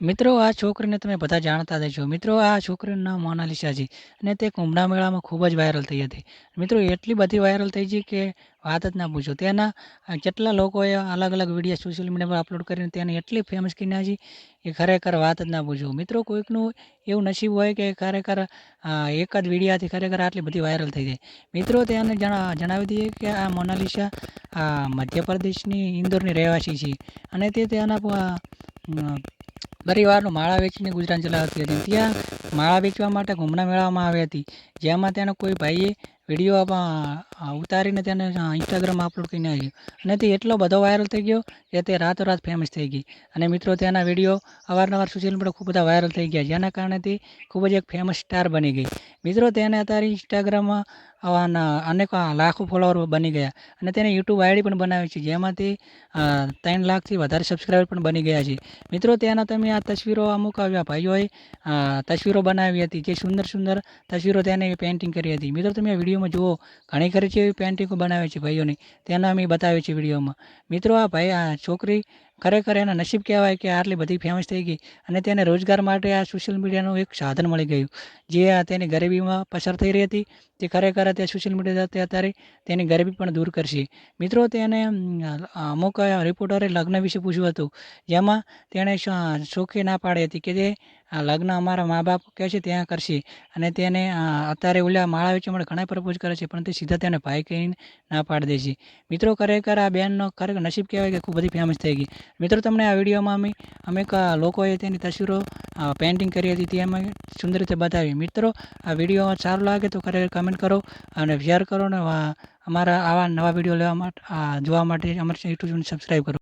મિત્રો, આ છોકરીને તમે બધા જાણતા જ છો મિત્રો, આ છોકરીનું નામ મોનાલિસા છે અને તે કુંભના મેળામાં ખૂબ જ વાયરલ થઈ હતી. મિત્રો, એટલી બધી વાયરલ થઈ છે કે વાત જ ના પૂછો. તેના કેટલા લોકોએ અલગ અલગ વીડિયો સોશિયલ મીડિયા પર અપલોડ કરીને તેને એટલી ફેમસ કરી નાખી કે ખરેખર વાત જ ના પૂછો. મિત્રો, કોઈકનું એવું નસીબ હોય કે ખરેખર એક જ વિડીયાથી ખરેખર આટલી બધી વાયરલ થઈ જાય. મિત્રો તેને જણાવી દઈએ કે આ મોનાલિસા મધ્યપ્રદેશની, ઇન્દોરની રહેવાસી છે અને તે તેના પરિવારનું માળા વેચીને ગુજરાન ચલાવતી હતી. ત્યાં માળા વેચવા માટે ઘૂમના મેળવવામાં આવી હતી. જેમાં તેનો કોઈ ભાઈએ વીડિયો આમાં ઉતારીને તેને ઇન્સ્ટાગ્રામમાં અપલોડ કરી નાખ્યો અને તે એટલો બધો વાયરલ થઈ ગયો કે તે રાતોરાત ફેમસ થઈ ગઈ. અને મિત્રો તેના વીડિયો અવારનવાર સોશિયલ મીડિયા ખૂબ બધા વાયરલ થઈ ગયા, જેના કારણે તે ખૂબ જ એક ફેમસ સ્ટાર બની ગઈ. મિત્રો, તેને અત્યારે ઇન્સ્ટાગ્રામમાં અનેક લાખો ફોલોવર બની ગયા. અને તેને યુટ્યુબ આઈડી પણ બનાવી છે, જેમાં તે ત્રણ લાખથી વધારે સબસ્ક્રાઈબર પણ બની ગયા છે. મિત્રો તેના તમે આ તસવીરો અમુક આવ્યા, ભાઈઓએ તસવીરો બનાવી હતી, જે સુંદર સુંદર તસવીરો તેને પેઇન્ટિંગ કરી હતી. મિત્રો, તમે આ વિડીયોમાં જુઓ, ઘણી ખરી છે એવી પેઇન્ટિંગો બનાવે છે ભાઈઓની. તેના અમે બતાવે છે વિડીયોમાં. મિત્રો, આ ભાઈ, આ છોકરી ખરેખર એના નસીબ કહેવાય કે આટલી બધી ફેમસ થઈ ગઈ અને તેને રોજગાર માટે આ સોશિયલ મીડિયાનું એક સાધન મળી ગયું. જે આ તેની ગરીબીમાં પસાર થઈ રહી હતી, તે ખરેખર તે સોશિયલ મીડિયા અત્યારે તેની ગરીબી પણ દૂર કરશે. મિત્રો, તેને અમુક રિપોર્ટરે લગ્ન વિશે પૂછ્યું હતું. જેમાં તેણે શોખી ના પાડી હતી કે તે આ લગ્ન અમારા મા બાપ કહે છે ત્યાં કરશે. અને તેને અત્યારે ઓલા માળા વેચવા માટે ઘણા પ્રપોઝ કરે છે પણ તે સીધા તેને ભાઈ કહીને ના પાડી દે છે. મિત્રો, ખરેખર આ બેનનો ખરેખર નસીબ કહેવાય કે ખૂબ બધી ફેમસ થઈ ગઈ. મિત્રો, તમને આ વિડીયોમાં અમે અમે લોકોએ તેની તસવીરો પેઇન્ટિંગ કરી હતી તે અમે સુંદર રીતે બતાવી. મિત્રો, આ વીડિયો સારો લાગે તો ખરેખર કમેન્ટ કરો અને શેર કરો અને અમારા આવા નવા વીડિયો લેવા માટે જોવા માટે અમારી યુટ્યુબ ચેનલ સબસ્ક્રાઈબ કરો.